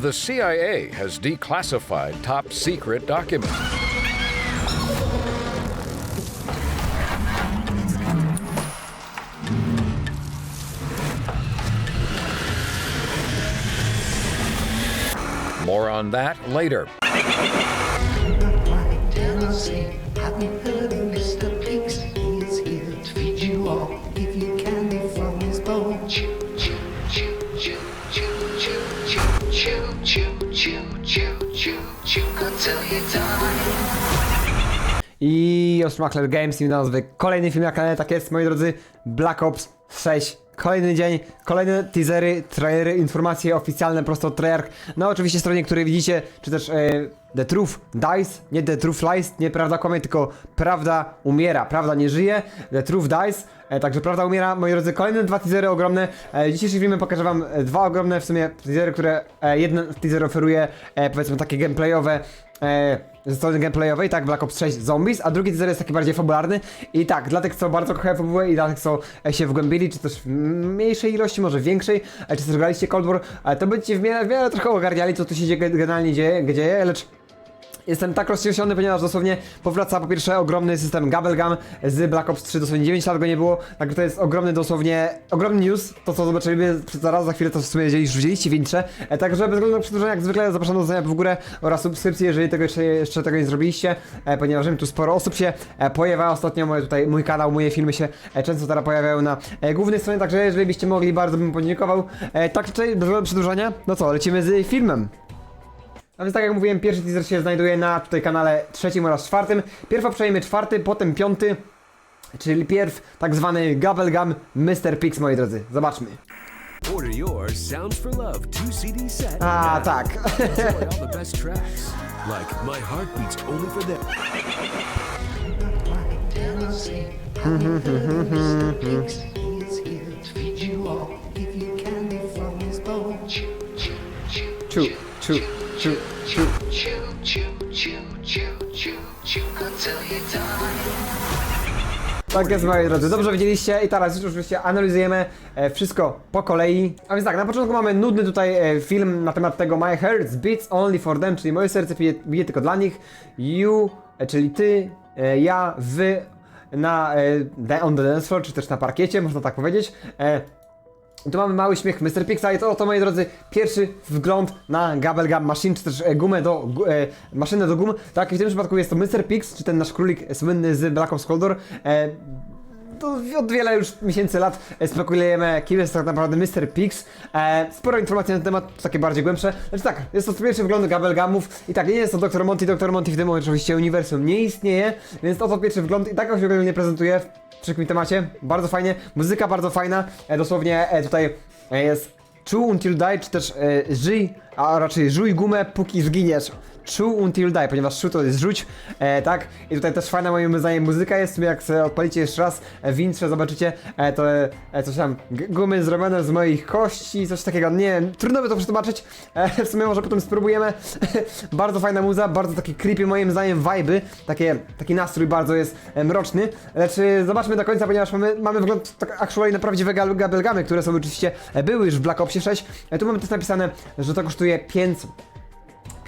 The CIA has declassified top secret documents. More on that later. I Oshmakler Games i nazwy kolejny film na kanale, tak jest moi drodzy, Black Ops 6. Kolejny dzień, kolejne teasery, trailery, informacje oficjalne prosto od Treyarch. Na oczywiście stronie, której widzicie, czy też e, The Truth Dies, nie The Truth Lies, nie prawda kłamie, tylko prawda umiera, prawda nie żyje, The Truth Dies, e, także prawda umiera. Moi drodzy, kolejne dwa teasery ogromne. E, dzisiejszym filmie pokażę wam e, dwa ogromne w sumie teasery, które e, jeden teaser oferuje e, powiedzmy takie gameplayowe e, ze strony gameplayowej, tak, Black Ops 6 Zombies, a drugi teaser jest taki bardziej fabularny. I tak, dla tych, co bardzo kochają fabułę i dla tych, co e, się wgłębili, czy też w mniejszej ilości, może większej, e, czy też graliście Cold War, e, to będziecie w miarę, w miarę trochę ogarniali, co tu się generalnie dzieje, dzieje, lecz Jestem tak rozcieszony, ponieważ dosłownie powraca po pierwsze ogromny system Gabelgam z Black Ops 3, dosłownie 9 lat go nie było, także to jest ogromny dosłownie, ogromny news, to co zobaczymy zaraz, za chwilę to w sumie już widzieliście w intrze, e, także bez względu na przedłużenie jak zwykle zapraszam do zostawienia w górę oraz subskrypcji, jeżeli tego jeszcze, jeszcze tego nie zrobiliście, e, ponieważ wiem, tu sporo osób się e, pojawia. Ostatnio, moje tutaj, mój kanał, moje filmy się często teraz pojawiają na głównej stronie, także jeżeli byście mogli, bardzo bym podziękował. E, tak, tutaj bez przedłużania, no co, lecimy z filmem. A więc tak jak mówiłem, pierwszy teaser się znajduje na tutaj kanale trzecim oraz czwartym. Pierw przejmie czwarty, potem piąty, czyli pierw tak zwany Gabelgam Mr. Pix, moi drodzy. Zobaczmy. Order yours Sounds for Love 2 CD set. A, tak. Enjoy all the best tracks, like My Heart Beats Only for Them. Ciu, ciu, ciu, ciu. until you die. Tak jest, moi drodzy. Dobrze widzieliście i teraz już oczywiście analizujemy e, wszystko po kolei. A więc tak, na początku mamy nudny tutaj e, film na temat tego My Heart Beats Only for Them, czyli moje serce bije, bije tylko dla nich. You, e, czyli ty, ja, wy na on the dance floor, czy też na parkiecie, można tak powiedzieć. Tu mamy mały śmiech Mr. Pixa i to oto, moi drodzy, pierwszy wgląd na Gabelgam Machine, czy też e, gumę do, e, maszynę do gum. Tak, w tym przypadku jest to Mr. Pix, czy ten nasz królik słynny z Black Ops Cold War. E, to od wiele już miesięcy lat e, spekulujemy, kim jest tak naprawdę Mr. Pix. E, sporo informacji na ten temat, takie bardziej głębsze. Znaczy tak, jest to pierwszy wgląd Gabelgamów i tak, nie jest to Dr. Monty, Dr. Monty w tym oczywiście uniwersum nie istnieje, więc oto pierwszy wgląd i tak on się ogólnie prezentuje w wszelkim temacie. Bardzo fajnie, muzyka bardzo fajna, e, dosłownie e, tutaj e, jest Chew until die, czy też e, żyj, a raczej żuj gumę, póki zginiesz. Chew until die, ponieważ chew to jest rzuć, e, tak? I tutaj też fajna moim zdaniem muzyka jest, jak sobie odpalicie jeszcze raz e, w intrze, zobaczycie, e, to e, coś tam, gumy zrobione z moich kości, coś takiego, nie wiem, trudno by to przetłumaczyć, e, w sumie może potem spróbujemy. bardzo fajna muza, bardzo taki creepy moim zdaniem vibe, takie, taki nastrój bardzo jest e, mroczny, lecz e, zobaczmy do końca, ponieważ mamy, mamy wygląd tak actually na prawdziwe gabelgamy, które są oczywiście, były już w Black Opsie 6. E, tu mamy też napisane, że to kosztuje 5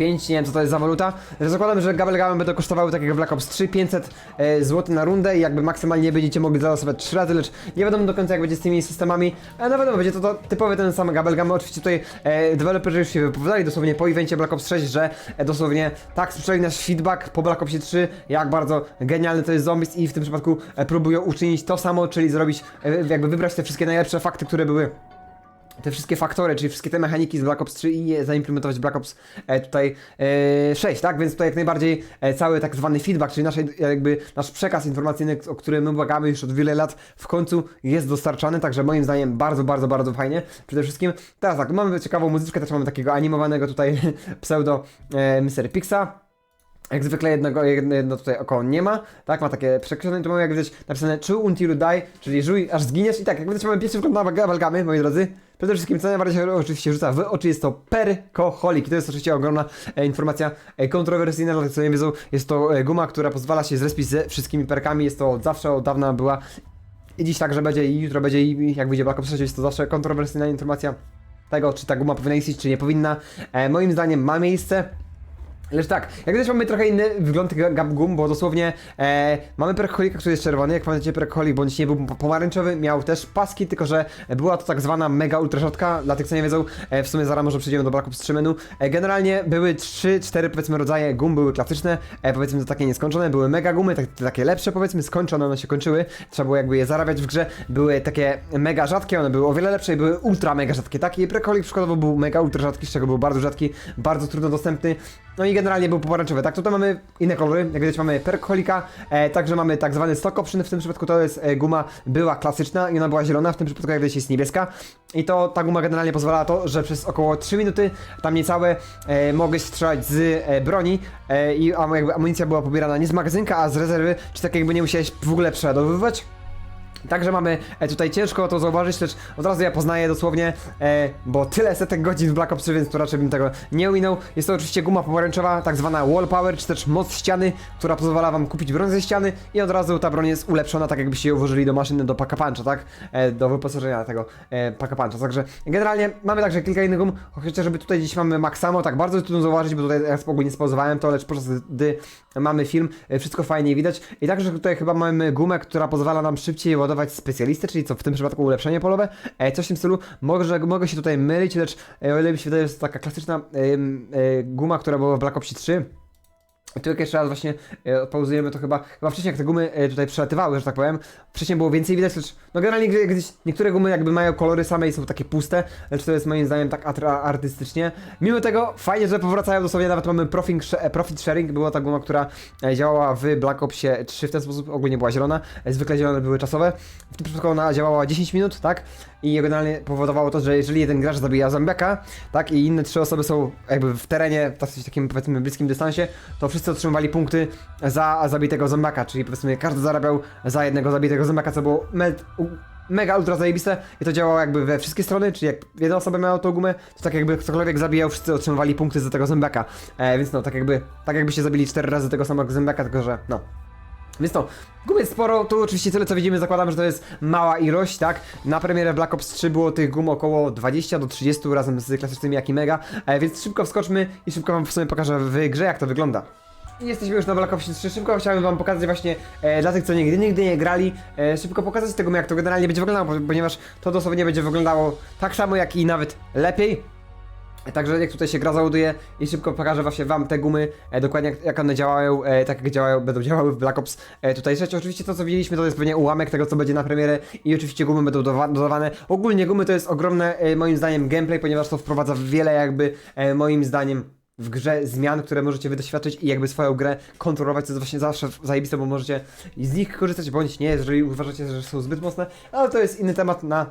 5, nie wiem co to jest za waluta. Zakładam, że Gabelgamy będą kosztowały tak jak Black Ops 3, 500 e, zł na rundę i jakby maksymalnie będziecie mogli zalosować 3 razy, lecz nie wiadomo do końca jak będzie z tymi systemami. Ale no wiadomo, będzie to, to typowy ten sam Gabelgamy. Oczywiście tutaj e, deweloperzy już się wypowiadali dosłownie po evencie Black Ops 6, że e, dosłownie tak słyszeli nasz feedback po Black Opsie 3, jak bardzo genialny to jest Zombies i w tym przypadku e, próbują uczynić to samo, czyli zrobić, e, jakby wybrać te wszystkie najlepsze fakty, które były te wszystkie faktory, czyli wszystkie te mechaniki z Black Ops 3 i je zaimplementować w Black Ops e, tutaj e, 6, tak? Więc tutaj jak najbardziej e, cały tak zwany feedback, czyli nasz, jakby nasz przekaz informacyjny, o którym my błagamy już od wiele lat, w końcu jest dostarczany, także moim zdaniem bardzo, bardzo, bardzo fajnie. Przede wszystkim teraz tak, mamy ciekawą muzyczkę, też mamy takiego animowanego tutaj pseudo e, Mr. Pixa. Jak zwykle jednego, jedno, tutaj oko nie ma, tak, ma takie przekreślone, tu mamy jak widać napisane chew until you die, czyli żuj aż zginiesz i tak, jak widać mamy pierwszy wgląd na Gabelgamy, moi drodzy. Przede wszystkim co najbardziej oczywiście rzuca w oczy jest to perkoholik to jest oczywiście ogromna e, informacja e, kontrowersyjna, dla tych co nie wiedzą, jest to e, guma, która pozwala się zrespić ze wszystkimi perkami, jest to od zawsze, od dawna była i dziś także będzie i jutro będzie i jak wyjdzie Black Ops 6, jest to zawsze kontrowersyjna informacja. tego, czy ta guma powinna istnieć, czy nie powinna. E, moim zdaniem ma miejsce. Lecz tak, jak widać mamy trochę inny wygląd tych gap gum, bo dosłownie e, mamy perkolika, który jest czerwony, jak pamiętacie perkolik bądź nie był po- pomarańczowy, miał też paski, tylko że była to tak zwana mega ultra rzatka, dla tych co nie wiedzą, e, w sumie zaraz może przejdziemy do Black Ops 3 menu. E, generalnie były 3-4 powiedzmy rodzaje gum, były klasyczne, e, powiedzmy to takie nieskończone, były mega gumy, tak, takie lepsze powiedzmy, skończone, one się kończyły, trzeba było jakby je zarabiać w grze, były takie mega rzadkie, one były o wiele lepsze i były ultra mega rzadkie, taki prekolik przykładowo był mega ultra rzadki, z czego był bardzo rzadki, bardzo trudno dostępny, no i generalnie był pomarańczowy. Tak, tutaj mamy inne kolory. Jak widać mamy perkolika, e, także mamy tak zwany stock option. W tym przypadku to jest e, guma była klasyczna i ona była zielona. W tym przypadku jak widać jest niebieska. I to ta guma generalnie pozwala to, że przez około 3 minuty, tam niecałe, e, mogłeś strzelać z e, broni e, i am, jakby amunicja była pobierana nie z magazynka, a z rezerwy, czy tak jakby nie musiałeś w ogóle przeładowywać. Także mamy e, tutaj ciężko to zauważyć, lecz od razu ja poznaję dosłownie, e, bo tyle setek godzin w Black Ops 3, więc to raczej bym tego nie ominął. Jest to oczywiście guma pomarańczowa, tak zwana wall power, czy też moc ściany, która pozwala wam kupić broń ze ściany i od razu ta broń jest ulepszona, tak jakbyście ją włożyli do maszyny, do paka puncha, tak? E, do wyposażenia tego e, paka puncha. Także generalnie mamy także kilka innych gum, chociażby tutaj dziś mamy Maxamo, tak bardzo trudno zauważyć, bo tutaj ja ogólnie spauzowałem to, lecz podczas gdy mamy film, e, wszystko fajnie widać. I także tutaj chyba mamy gumę, która pozwala nam szybciej ładować specjalistę, czyli co w tym przypadku ulepszenie polowe, e, coś w tym stylu. Może, mogę się tutaj mylić, lecz e, o ile mi się wydaje, że to taka klasyczna guma, która była w Black Ops 3. Jak jeszcze raz właśnie e, to chyba, chyba wcześniej jak te gumy e, tutaj przelatywały, że tak powiem, wcześniej było więcej widać, lecz no generalnie gdy- gdzieś niektóre gumy jakby mają kolory same i są takie puste, lecz to jest moim zdaniem tak artystycznie. Mimo tego fajnie, że powracają dosłownie, nawet mamy e, profit sharing, była ta guma, która e, działała w Black Opsie 3 w ten sposób, ogólnie była zielona, zwykle zielone były czasowe, w tym przypadku ona działała 10 minut, tak, i generalnie powodowało to, że jeżeli jeden gracz zabija zombiaka, tak, i inne trzy osoby są jakby w terenie, w dosyć takim powiedzmy bliskim dystansie, to wszyscy otrzymywali punkty za zabitego zombiaka, czyli powiedzmy każdy zarabiał za jednego zabitego zombiaka, co było mega ultra zajebiste i to działało jakby we wszystkie strony, czyli jak jedna osoba miała tą gumę, to tak jakby ktokolwiek zabijał, wszyscy otrzymywali punkty za tego zombiaka, e, więc no, tak jakby, tak jakbyście zabili cztery razy tego samego zombiaka, tylko że, no, więc to, gum jest sporo, tu oczywiście tyle co widzimy, zakładam, że to jest mała ilość, tak? Na premierę Black Ops 3 było tych gum około 20 do 30 razem z klasycznymi jak i Mega, e, więc szybko wskoczmy i szybko wam w sumie pokażę w grze jak to wygląda. Jesteśmy już na Black Ops 3, szybko chciałem wam pokazać właśnie e, dla tych co nigdy, nigdy nie grali, e, szybko pokazać tego jak to generalnie będzie wyglądało, po- ponieważ to dosłownie będzie wyglądało tak samo jak i nawet lepiej. Także jak tutaj się gra załaduje i szybko pokażę właśnie wam te gumy, e, dokładnie jak, jak one działają, e, tak jak działają, będą działały w Black Ops e, tutaj 6. Oczywiście to co widzieliśmy to jest pewnie ułamek tego co będzie na premierę i oczywiście gumy będą dodawane. Ogólnie gumy to jest ogromne e, moim zdaniem gameplay, ponieważ to wprowadza wiele jakby e, moim zdaniem w grze zmian, które możecie wy doświadczyć i jakby swoją grę kontrolować, co jest właśnie zawsze zajebiste, bo możecie z nich korzystać bądź nie, jeżeli uważacie, że są zbyt mocne, ale to jest inny temat na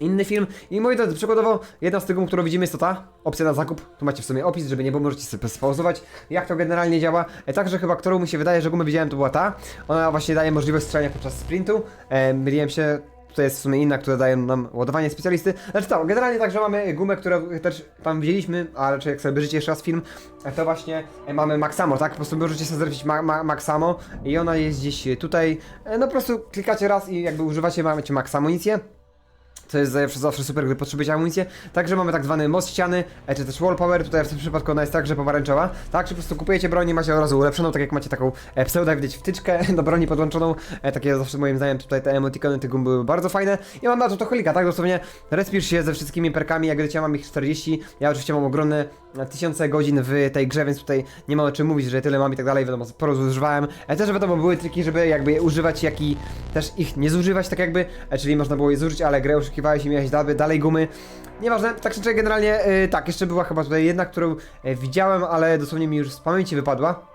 inny film. I moi drodzy, przykładowo jedna z tych którą widzimy jest to ta opcja na zakup. Tu macie w sumie opis, żeby nie było, możecie sobie spauzować, jak to generalnie działa. E, Także chyba, którą mi się wydaje, że gumę widziałem, to była ta. Ona właśnie daje możliwość strzelania podczas sprintu. E, myliłem się. Tutaj jest w sumie inna, która daje nam ładowanie specjalisty. Znaczy to, generalnie także mamy gumę, którą też tam widzieliśmy, a raczej jak sobie obejrzycie jeszcze raz film, to właśnie e, mamy Maxamo, tak? Po prostu możecie sobie zrobić ma ma Maxamo i ona jest gdzieś tutaj. E, No po prostu klikacie raz i jakby używacie, macie Max amunicję. To jest zawsze, zawsze super, gdy potrzebujecie amunicję. Także mamy tak zwany most ściany, e, czy też wall power. Tutaj w tym przypadku ona jest także pomarańczowa. Tak, czy po prostu kupujecie broń i macie od razu ulepszoną, tak jak macie taką e, pseudo, jak widać, wtyczkę do broni podłączoną. E, takie zawsze moim zdaniem tutaj te emotikony tych gum były bardzo fajne. I mam na to to tak? Dosłownie respisz się ze wszystkimi perkami, jak widzicie, mam ich 40. Ja oczywiście mam ogromne e, tysiące godzin w tej grze, więc tutaj nie ma o czym mówić, że tyle mam i tak dalej. Wiadomo, sporo zużywałem. E, też wiadomo, były triki, żeby jakby je używać, jak i też ich nie zużywać, tak jakby. E, czyli można było je zużyć, ale grę oszukiwałeś i miałeś dalej, dalej gumy. Nieważne, tak czy generalnie y, tak, jeszcze była chyba tutaj jedna, którą e, widziałem, ale dosłownie mi już z pamięci wypadła.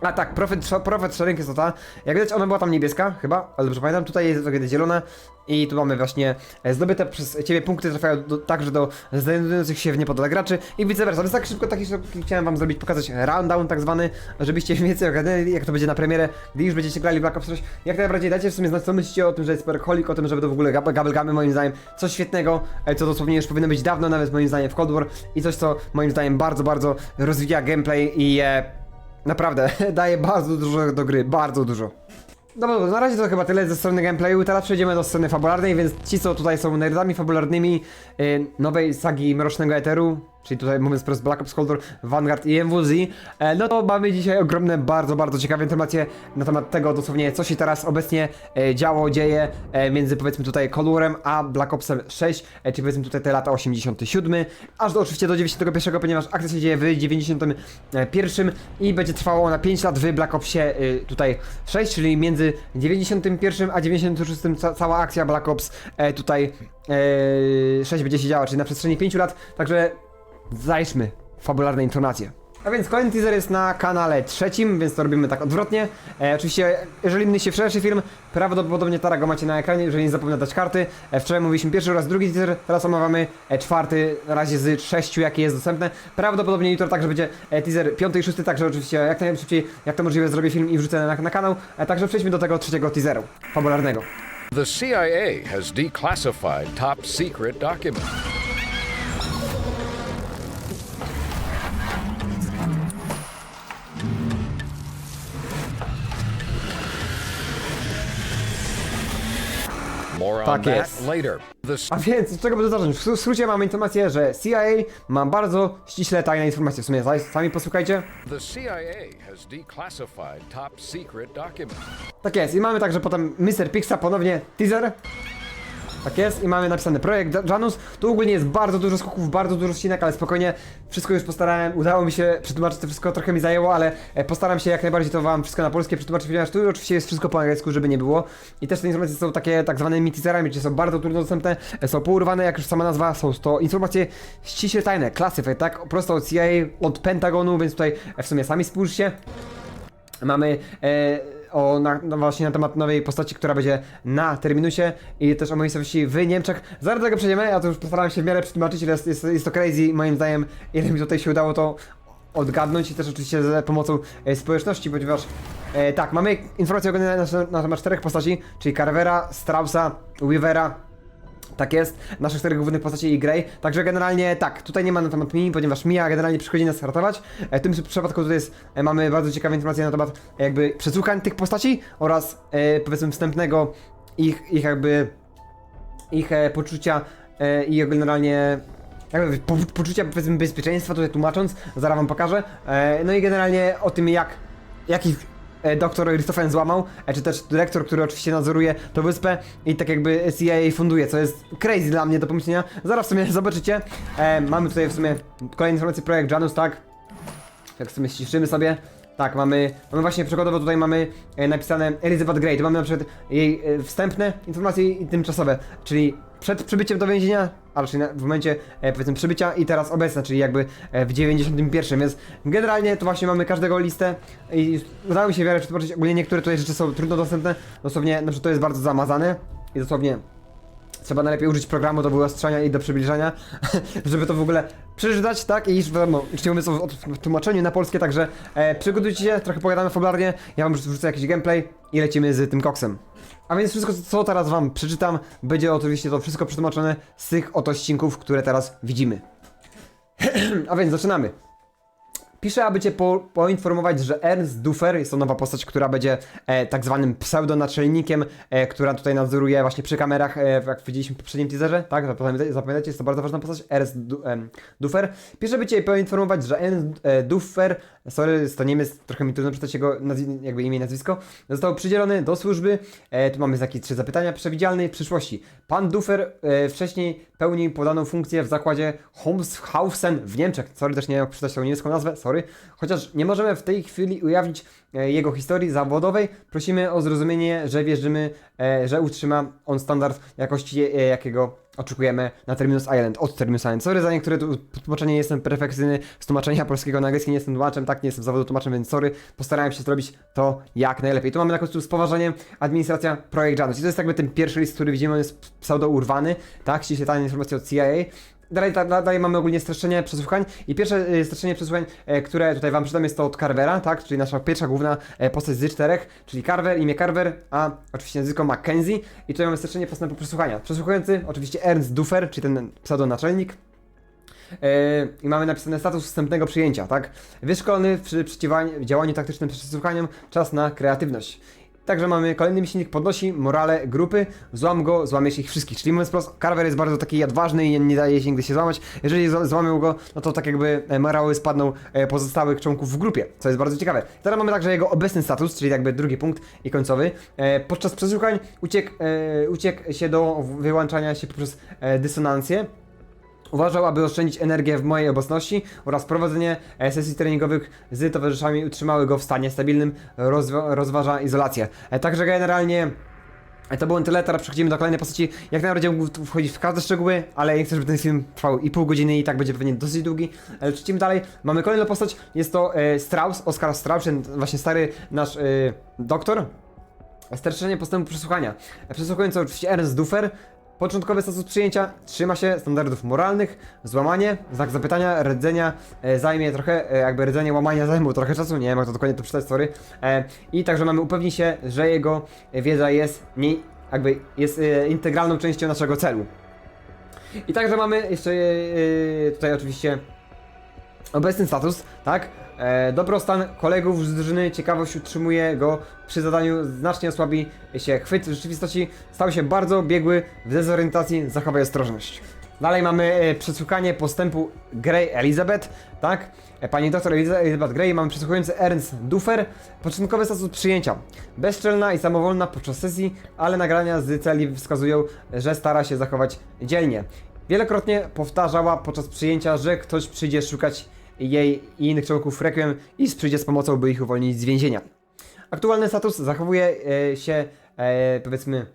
A tak, Prophet, Prophet Sharing jest to ta. Jak widać, ona była tam niebieska, chyba, ale dobrze pamiętam. Tutaj jest trochę zielona i tu mamy właśnie e, zdobyte przez ciebie punkty trafiają do, także do znajdujących się w niepodale graczy i vice versa. Więc tak szybko, taki szybki chciałem wam zrobić, pokazać rundown tak zwany, żebyście więcej ogarnęli, jak to będzie na premierę, gdy już będziecie grali Black Ops 6. Jak najbardziej dajcie w sumie znać, co myślicie o tym, że jest Perkolik, o tym, żeby to w ogóle gab- gabelgamy, moim zdaniem, coś świetnego, e, co dosłownie już powinno być dawno, nawet moim zdaniem w Cold War i coś, co moim zdaniem bardzo, bardzo rozwija gameplay i e, Naprawdę, daje bardzo dużo do gry, bardzo dużo. No bo na razie to chyba tyle ze strony gameplayu, teraz przejdziemy do sceny fabularnej, więc ci co tutaj są nerdami fabularnymi y, nowej sagi Mrocznego Eteru, czyli tutaj mówiąc wprost Black Ops Cold War, Vanguard i MWZ, e, no to mamy dzisiaj ogromne, bardzo, bardzo ciekawe informacje na temat tego dosłownie, co się teraz obecnie e, działo, dzieje e, między powiedzmy tutaj Cold Warem a Black Opsem 6, e, czyli powiedzmy tutaj te lata 87, aż do oczywiście do 91, ponieważ akcja się dzieje w 91 i będzie trwało na 5 lat w Black Opsie tutaj 6, czyli między 91 a 96 ca cała akcja Black Ops tutaj e, 6 będzie się działa, czyli na przestrzeni 5 lat, także zajrzmy fabularne informacje. A więc kolejny teaser jest na kanale trzecim, więc to robimy tak odwrotnie. E, oczywiście, jeżeli mieliście wczorajszy film, prawdopodobnie teraz go macie na ekranie, jeżeli nie zapomnę dać karty. E, wczoraj mówiliśmy pierwszy oraz drugi teaser, teraz omawiamy e, czwarty, na razie z sześciu, jakie jest dostępne. Prawdopodobnie jutro także będzie e, teaser piąty i szósty, także oczywiście jak najszybciej, jak to możliwe, zrobię film i wrzucę na, na kanał. E, także przejdźmy do tego trzeciego teaseru, fabularnego. The CIA has declassified top secret documents. Tak jest. A więc, od czego by to zacząć? W skrócie mamy informację, że CIA ma bardzo ściśle tajne informacje. W sumie sami posłuchajcie. Tak jest, i mamy także potem Mr. Pixa, ponownie teaser. Tak jest, i mamy napisany projekt Ja- Janus. Tu ogólnie jest bardzo dużo skoków, bardzo dużo ścinek, ale spokojnie, wszystko już postarałem, udało mi się przetłumaczyć to wszystko, trochę mi zajęło, ale e, postaram się jak najbardziej to wam wszystko na polskie przetłumaczyć, ponieważ tu oczywiście jest wszystko po angielsku, żeby nie było. I też te informacje są takie tak zwanymi teaserami, czyli są bardzo trudno dostępne, e, są pourwane, jak już sama nazwa, są to informacje ściśle tajne, classified, tak? Prosto od CIA, od Pentagonu, więc tutaj e, w sumie sami spójrzcie. Mamy e, o, na, no właśnie na temat nowej postaci, która będzie na Terminusie i też o miejscowości w Niemczech. Zaraz do tego przejdziemy, ja to już postarałem się w miarę przetłumaczyć, ile jest, jest, jest to crazy moim zdaniem, ile mi tutaj się udało to odgadnąć i też oczywiście za pomocą e, społeczności, ponieważ e, tak, mamy informacje ogólne na, na, na temat czterech postaci, czyli Carvera, Straussa, Weavera, tak jest, naszych czterech głównych postaci i Grey. Także generalnie tak, tutaj nie ma na temat Mii, ponieważ Mia generalnie przychodzi nas ratować. E, W tym przypadku tutaj jest, e, mamy bardzo ciekawe informacje na temat e, jakby przesłuchań tych postaci oraz e, powiedzmy wstępnego ich, ich jakby ich e, poczucia e, i generalnie jakby po, poczucia powiedzmy bezpieczeństwa tutaj tłumacząc, zaraz wam pokażę. E, no i generalnie o tym jak jakich doktor Christopher złamał, e, czy też dyrektor, który oczywiście nadzoruje tą wyspę i tak jakby CIA funduje, co jest crazy dla mnie do pomyślenia. Zaraz w sumie zobaczycie. E, mamy tutaj w sumie kolejne informacje, projekt Janus, tak? Jak w sumie ściszymy sobie. Tak, mamy, mamy właśnie przykładowo tutaj mamy e, napisane Elizabeth Grey, tu mamy na przykład jej e, wstępne informacje i tymczasowe, czyli przed przybyciem do więzienia, a raczej na, w momencie e, powiedzmy przybycia i teraz obecne, czyli jakby e, w 91, więc generalnie to właśnie mamy każdego listę i udało mi się w miarę przetłumaczyć, ogólnie niektóre tutaj rzeczy są trudno dostępne, dosłownie, na przykład to jest bardzo zamazane i dosłownie Trzeba najlepiej użyć programu do wyostrzania i do przybliżania, żeby to w ogóle przeczytać, tak? I już wiadomo, już nie mówię o, o tłumaczeniu na polskie, także e, przygotujcie się, trochę pogadamy fabularnie, ja wam wrzucę jakiś gameplay i lecimy z tym koksem. A więc wszystko, co teraz wam przeczytam, będzie oczywiście to wszystko przetłumaczone z tych oto odcinków, które teraz widzimy. A więc zaczynamy. Piszę, aby cię po, poinformować, że Ernst Duffer jest to nowa postać, która będzie e, tak zwanym pseudonaczelnikiem, e, która tutaj nadzoruje właśnie przy kamerach, e, jak widzieliśmy w poprzednim teaserze, tak? Zapamiętajcie, zapamiętajcie jest to bardzo ważna postać, Ernst du, em, Duffer. Piszę, aby cię poinformować, że Ernst e, Duffer, sorry, jest to Niemiec, trochę mi trudno przeczytać jego jakby imię i nazwisko, został przydzielony do służby, e, tu mamy znaki trzy zapytania, przewidzialnej przyszłości. Pan Duffer e, wcześniej pełnił podaną funkcję w zakładzie Holmshausen w Niemczech. Sorry, też nie wiem jak przeczytać tą niemiecką nazwę, sorry. Chociaż nie możemy w tej chwili ujawnić e, jego historii zawodowej, prosimy o zrozumienie, że wierzymy, e, że utrzyma on standard jakości, e, jakiego oczekujemy na Terminus Island, od Terminus Island. Sorry za niektóre tłumaczenie, nie jestem perfekcyjny z tłumaczenia polskiego na angielski, nie jestem tłumaczem, tak, nie jestem zawodu tłumaczem, więc sorry, postarałem się zrobić to jak najlepiej. Tu mamy na końcu z poważaniem administracja Projekt Janus i to jest jakby ten pierwszy list, który widzimy, on jest pseudo urwany, tak, ściśle tajne informacje od CIA, Dalej, da, da- dalej mamy ogólnie streszczenie przesłuchań i pierwsze y, streszczenie przesłuchań, e, które tutaj wam przeczytam jest to od Carvera, tak, czyli nasza pierwsza główna e, postać z czterech, czyli Carver, imię Carver, a oczywiście nazwisko Mackenzie i tutaj mamy streszczenie postępu przesłuchania. Przesłuchujący oczywiście Ernst Duffer, czyli ten pseudonaczelnik, Yy, I mamy napisane status wstępnego przyjęcia, tak? Wyszkolony przy przeciwdziałaniu taktycznym przesłuchaniom, czas na kreatywność. Także mamy kolejny miesięcznik, podnosi morale grupy, złam go, złamiesz ich wszystkich. Czyli mówiąc wprost, Carver jest bardzo taki odważny i nie daje się nigdy się złamać. Jeżeli złamią go, no to tak jakby e, morały spadną e, pozostałych członków w grupie, co jest bardzo ciekawe. Teraz mamy także jego obecny status, czyli jakby drugi punkt i końcowy. E, podczas przesłuchań uciekł, uciekł się do wyłączania się poprzez dysonancję. Uważał, aby oszczędzić energię w mojej obecności oraz prowadzenie e, sesji treningowych z towarzyszami utrzymały go w stanie stabilnym, rozwa- rozważa izolację. E, Także generalnie e, to było tyle, teraz przechodzimy do kolejnej postaci. Jak najbardziej mógł wchodzić w każde szczegóły, ale nie chcę, żeby ten film trwał i pół godziny i tak będzie pewnie dosyć długi. Ale przechodzimy dalej. Mamy kolejną postać, jest to e, Strauss, Oskar Strauss, ten właśnie stary nasz e, doktor. Streszczenie postępu przesłuchania. Przesłuchujący oczywiście Ernst Duffer. Początkowy status przyjęcia trzyma się standardów moralnych, złamanie, znak zapytania, rdzenia e, zajmie trochę, e, jakby rdzenie łamania zajmą trochę czasu, nie wiem jak to dokładnie to przeczytać, sorry. E, I także mamy upewnić się, że jego wiedza jest nie, jakby jest e, integralną częścią naszego celu. I także mamy jeszcze e, e, tutaj oczywiście obecny status, tak? E, dobrostan kolegów z drużyny, ciekawość utrzymuje go przy zadaniu, znacznie osłabi się chwyt w rzeczywistości, stał się bardzo biegły w dezorientacji, zachowaj ostrożność. Dalej mamy e, przesłuchanie postępu Grey Elizabeth, tak? E, pani doktor Eliza- Elizabeth Grey, mamy przesłuchujący Ernst Duffer, początkowy status przyjęcia. Bezczelna i samowolna podczas sesji, ale nagrania z celi wskazują, że stara się zachować dzielnie. Wielokrotnie powtarzała podczas przyjęcia, że ktoś przyjdzie szukać jej i innych członków Requiem i przyjdzie z pomocą, by ich uwolnić z więzienia. Aktualny status zachowuje e, się, e, powiedzmy,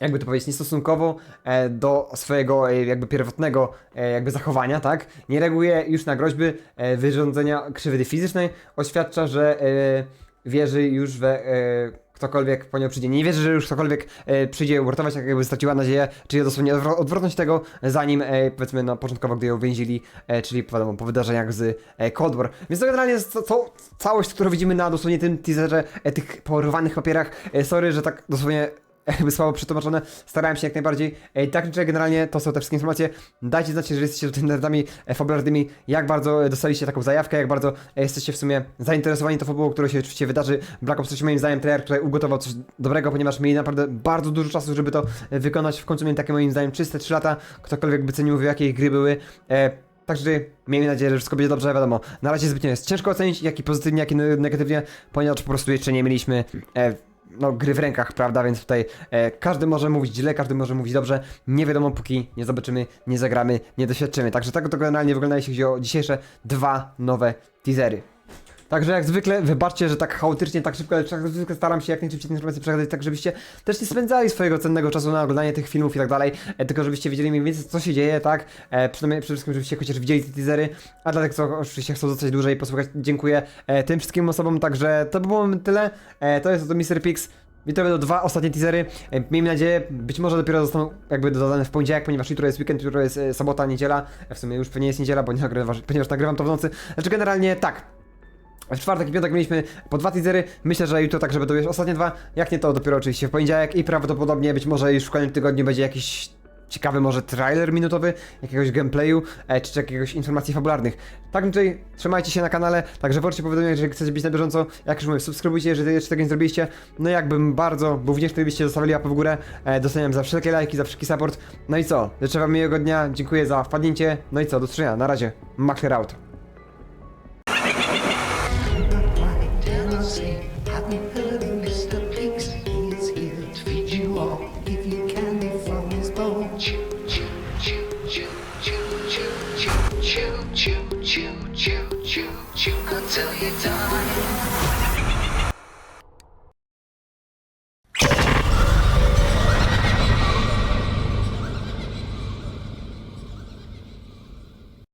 jakby to powiedzieć, niestosunkowo e, do swojego e, jakby pierwotnego e, jakby zachowania, tak? Nie reaguje już na groźby e, wyrządzenia krzywdy fizycznej, oświadcza, że e, wierzy już we e, ktokolwiek po nią przyjdzie. Nie wierzy, że już ktokolwiek e, przyjdzie uratować, tak jakby straciła nadzieję, czyli dosłownie odwro- odwrotność tego, zanim e, powiedzmy no początkowo, gdy ją więzili, e, czyli wiadomo, po wydarzeniach z e, Cold War. Więc to generalnie jest to, to całość, którą widzimy na dosłownie tym teaserze, e, tych porwanych papierach. E, sorry, że tak dosłownie jakby słabo przetłumaczone, starałem się jak najbardziej. E, tak czy generalnie to są te wszystkie informacje. Dajcie znać, jeżeli jesteście tutaj nerdami e, fabularnymi, jak bardzo dostaliście taką zajawkę, jak bardzo e, jesteście w sumie zainteresowani tą fabułą, która się oczywiście wydarzy. Black Ops 3 moim zdaniem trailer tutaj ugotował coś dobrego, ponieważ mieli naprawdę bardzo dużo czasu, żeby to wykonać. W końcu mieli takie moim zdaniem czyste 3 lata. Ktokolwiek by cenił, jakie gry były. Także miejmy nadzieję, że wszystko będzie dobrze, wiadomo. Na razie zbytnio jest ciężko ocenić, jak i pozytywnie, jak i negatywnie, ponieważ po prostu jeszcze nie mieliśmy e, no, gry w rękach, prawda? Więc tutaj e, każdy może mówić źle, każdy może mówić dobrze. Nie wiadomo, póki nie zobaczymy, nie zagramy, nie doświadczymy. Także tak to generalnie wygląda, jeśli chodzi o dzisiejsze dwa nowe teasery. Także jak zwykle, wybaczcie, że tak chaotycznie, tak szybko, ale jak zwykle staram się jak najszybciej te informacje przekazać, tak żebyście też nie spędzali swojego cennego czasu na oglądanie tych filmów i tak dalej, e, tylko żebyście wiedzieli mniej więcej co się dzieje, tak? E, przynajmniej przede wszystkim, żebyście chociaż widzieli te teasery, a dla tych, co oczywiście chcą zostać dłużej i posłuchać, dziękuję e, tym wszystkim osobom, także to było tyle. E, to jest to Mr. Pix. I to będą dwa ostatnie teasery. E, Miejmy nadzieję, być może dopiero zostaną jakby dodane w poniedziałek, ponieważ jutro jest weekend, jutro jest e, sobota, niedziela. E, W sumie już pewnie jest niedziela, bo nie nagrywasz, ponieważ nagrywam to w nocy. Znaczy generalnie tak. W czwartek i piątek mieliśmy po dwa teasery. Myślę, że jutro tak, żeby to już ostatnie dwa. Jak nie, to dopiero oczywiście w poniedziałek i prawdopodobnie być może już w kolejnym tygodniu będzie jakiś ciekawy może trailer minutowy, jakiegoś gameplayu, e, czy jakiegoś informacji fabularnych. Tak inaczej, trzymajcie się na kanale, także włączcie powiadomienia, jeżeli chcecie być na bieżąco. Jak już mówię, subskrybujcie, jeżeli jeszcze tego nie zrobiliście. No jakbym bardzo był wdzięczny, gdybyście zostawili łapę w górę. E, doceniam za wszelkie lajki, za wszelki support. No i co? Życzę wam miłego dnia, dziękuję za wpadnięcie. No i co? Do zobaczenia, na razie. Makler out.